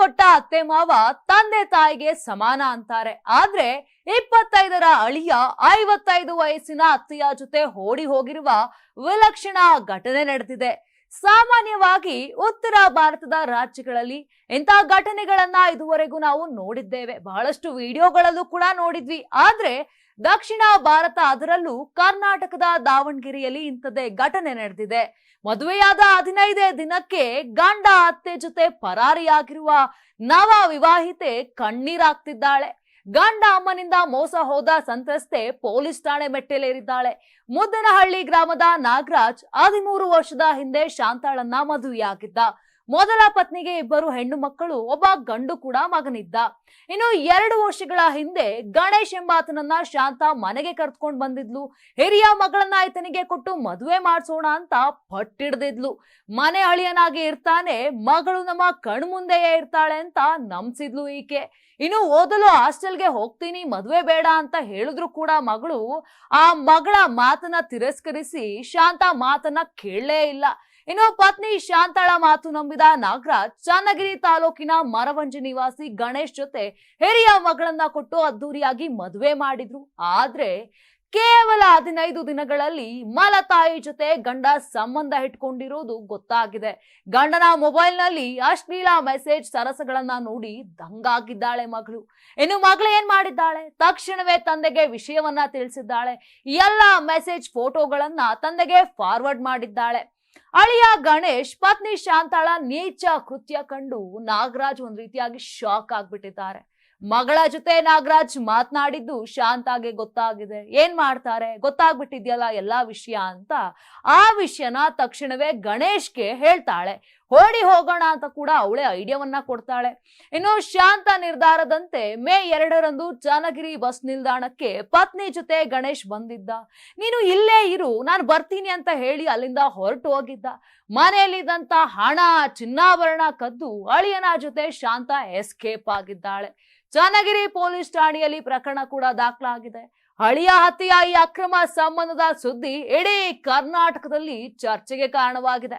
ಕೊಟ್ಟ ಅತ್ತೆ ಮಾವ ತಂದೆ ತಾಯಿಗೆ ಸಮಾನ ಅಂತಾರೆ. ಆದ್ರೆ ಇಪ್ಪತ್ತೈದರ ಅಳಿಯ ಐವತ್ತೈದು ವಯಸ್ಸಿನ ಅತ್ತೆಯ ಜೊತೆ ಓಡಿ ಹೋಗಿರುವ ವಿಲಕ್ಷಣ ಘಟನೆ ನಡೆದಿದೆ. ಸಾಮಾನ್ಯವಾಗಿ ಉತ್ತರ ಭಾರತದ ರಾಜ್ಯಗಳಲ್ಲಿ ಇಂತಹ ಘಟನೆಗಳನ್ನ ಇದುವರೆಗೂ ನಾವು ನೋಡಿದ್ದೇವೆ. ಬಹಳಷ್ಟು ವಿಡಿಯೋಗಳಲ್ಲೂ ಕೂಡ ನೋಡಿದ್ವಿ. ಆದ್ರೆ ದಕ್ಷಿಣ ಭಾರತ ಅದರಲ್ಲೂ ಕರ್ನಾಟಕದ ದಾವಣಗೆರೆಯಲ್ಲಿ ಇಂಥದ್ದೇ ಘಟನೆ ನಡೆದಿದೆ. ಮದುವೆಯಾದ ಹದಿನೈದೇ ದಿನಕ್ಕೆ ಗಂಡ ಅತ್ತೆ ಜೊತೆ ಪರಾರಿಯಾಗಿರುವ ನವ ವಿವಾಹಿತೆ ಕಣ್ಣೀರಾಗ್ತಿದ್ದಾಳೆ ಗಂಡ ಅಮ್ಮನಿಂದ ಮೋಸ ಹೋದ ಸಂತ್ರಸ್ತೆ ಪೊಲೀಸ್ ಠಾಣೆ ಮೆಟ್ಟಲೇರಿದ್ದಾಳೆ. ಮುದ್ದನಹಳ್ಳಿ ಗ್ರಾಮದ ನಾಗರಾಜ್ ಹದಿಮೂರು ವರ್ಷದ ಹಿಂದೆ ಶಾಂತಾಳನ್ನ ಮದುವೆಯಾಗಿದ್ದ. ಮೊದಲ ಪತ್ನಿಗೆ ಇಬ್ಬರು ಹೆಣ್ಣು ಮಕ್ಕಳು, ಒಬ್ಬ ಗಂಡು ಕೂಡ ಮಗನಿದ್ದ. ಇನ್ನು ಎರಡು ವರ್ಷಗಳ ಹಿಂದೆ ಗಣೇಶ್ ಎಂಬಾತನನ್ನ ಶಾಂತ ಮನೆಗೆ ಕರ್ತ್ಕೊಂಡ್ ಬಂದಿದ್ಲು. ಹಿರಿಯ ಮಗಳನ್ನ ಆಯ್ತನಿಗೆ ಕೊಟ್ಟು ಮದುವೆ ಮಾಡಿಸೋಣ ಅಂತ ಪಟ್ಟಿಡ್ದಿದ್ಲು. ಮನೆ ಅಳಿಯನಾಗಿ ಇರ್ತಾನೆ, ಮಗಳು ನಮ್ಮ ಕಣ್ಮುಂದೆಯೇ ಇರ್ತಾಳೆ ಅಂತ ನಂಬಿಸಿದ್ಲು ಈಕೆ. ಇನ್ನು ಓದಲು ಹಾಸ್ಟೆಲ್ಗೆ ಹೋಗ್ತೀನಿ, ಮದುವೆ ಬೇಡ ಅಂತ ಹೇಳಿದ್ರು ಕೂಡ ಮಗಳು. ಆ ಮಗಳ ಮಾತನ್ನ ತಿರಸ್ಕರಿಸಿ ಶಾಂತ ಮಾತನ್ನ ಕೇಳಲೇ ಇಲ್ಲ. ಇನ್ನು ಪತ್ನಿ ಶಾಂತಾಳ ಮಾತು ನಂಬಿದ ನಾಗರಾಜ್ ಚನ್ನಗಿರಿ ತಾಲೂಕಿನ ಮರವಂಜಿ ನಿವಾಸಿ ಗಣೇಶ್ ಜೊತೆ ಹಿರಿಯ ಮಗಳನ್ನ ಕೊಟ್ಟು ಅದ್ದೂರಿಯಾಗಿ ಮದುವೆ ಮಾಡಿದ್ರು. ಆದ್ರೆ ಕೇವಲ ಹದಿನೈದು ದಿನಗಳಲ್ಲಿ ಮಲತಾಯಿ ಜೊತೆ ಗಂಡ ಸಂಬಂಧ ಇಟ್ಕೊಂಡಿರೋದು ಗೊತ್ತಾಗಿದೆ. ಗಂಡನ ಮೊಬೈಲ್ನಲ್ಲಿ ಅಶ್ಲೀಲ ಮೆಸೇಜ್ ಸರಸಗಳನ್ನ ನೋಡಿ ದಂಗಾಗಿದ್ದಾಳೆ ಮಗಳು. ಇನ್ನು ಮಗಳು ಏನ್ ಮಾಡಿದ್ದಾಳೆ? ತಕ್ಷಣವೇ ತಂದೆಗೆ ವಿಷಯವನ್ನ ತಿಳಿಸಿದ್ದಾಳೆ. ಎಲ್ಲ ಮೆಸೇಜ್ ಫೋಟೋಗಳನ್ನ ತಂದೆಗೆ ಫಾರ್ವರ್ಡ್ ಮಾಡಿದ್ದಾಳೆ. ಅಳಿಯ ಗಣೇಶ್, ಪತ್ನಿ ಶಾಂತಾಳ ನೀಚ ಕೃತ್ಯ ಕಂಡು ನಾಗರಾಜ್ ಒಂದ್ ರೀತಿಯಾಗಿ ಶಾಕ್ ಆಗ್ಬಿಟ್ಟಿದ್ದಾರೆ. ಮಗಳ ಜೊತೆ ನಾಗರಾಜ್ ಮಾತನಾಡಿದ್ದು ಶಾಂತಾಗೆ ಗೊತ್ತಾಗಿದೆ. ಏನ್ ಮಾಡ್ತಾರೆ? ಗೊತ್ತಾಗ್ಬಿಟ್ಟಿದ್ಯಲ್ಲ ಎಲ್ಲಾ ವಿಷಯ ಅಂತ ಆ ವಿಷಯನ ತಕ್ಷಣವೇ ಗಣೇಶ್ಗೆ ಹೇಳ್ತಾಳೆ. ಓಡಿ ಹೋಗೋಣ ಅಂತ ಕೂಡ ಅವಳೇ ಐಡಿಯಾವನ್ನ ಕೊಡ್ತಾಳೆ. ಇನ್ನು ಶಾಂತ ನಿರ್ಧಾರದಂತೆ ಮೇ ಎರಡರಂದು ಚಾನಗಿರಿ ಬಸ್ ನಿಲ್ದಾಣಕ್ಕೆ ಪತ್ನಿ ಜೊತೆ ಗಣೇಶ್ ಬಂದಿದ್ದ. ನೀನು ಇಲ್ಲೇ ಇರು, ನಾನು ಬರ್ತೀನಿ ಅಂತ ಹೇಳಿ ಅಲ್ಲಿಂದ ಹೊರಟು ಹೋಗಿದ್ದ. ಮನೆಯಲ್ಲಿದ್ದಂತ ಹಣ, ಚಿನ್ನಾಭರಣ ಕದ್ದು ಅಳಿಯನ ಜೊತೆ ಶಾಂತ ಎಸ್ಕೇಪ್ ಆಗಿದ್ದಾಳೆ. ಚನ್ನಗಿರಿ ಪೊಲೀಸ್ ಠಾಣೆಯಲ್ಲಿ ಪ್ರಕರಣ ಕೂಡ ದಾಖಲಾಗಿದೆ. ಹಳಿಯ ಹತ್ಯೆಯ ಈ ಅಕ್ರಮ ಸಂಬಂಧದ ಸುದ್ದಿ ಇಡೀ ಕರ್ನಾಟಕದಲ್ಲಿ ಚರ್ಚೆಗೆ ಕಾರಣವಾಗಿದೆ.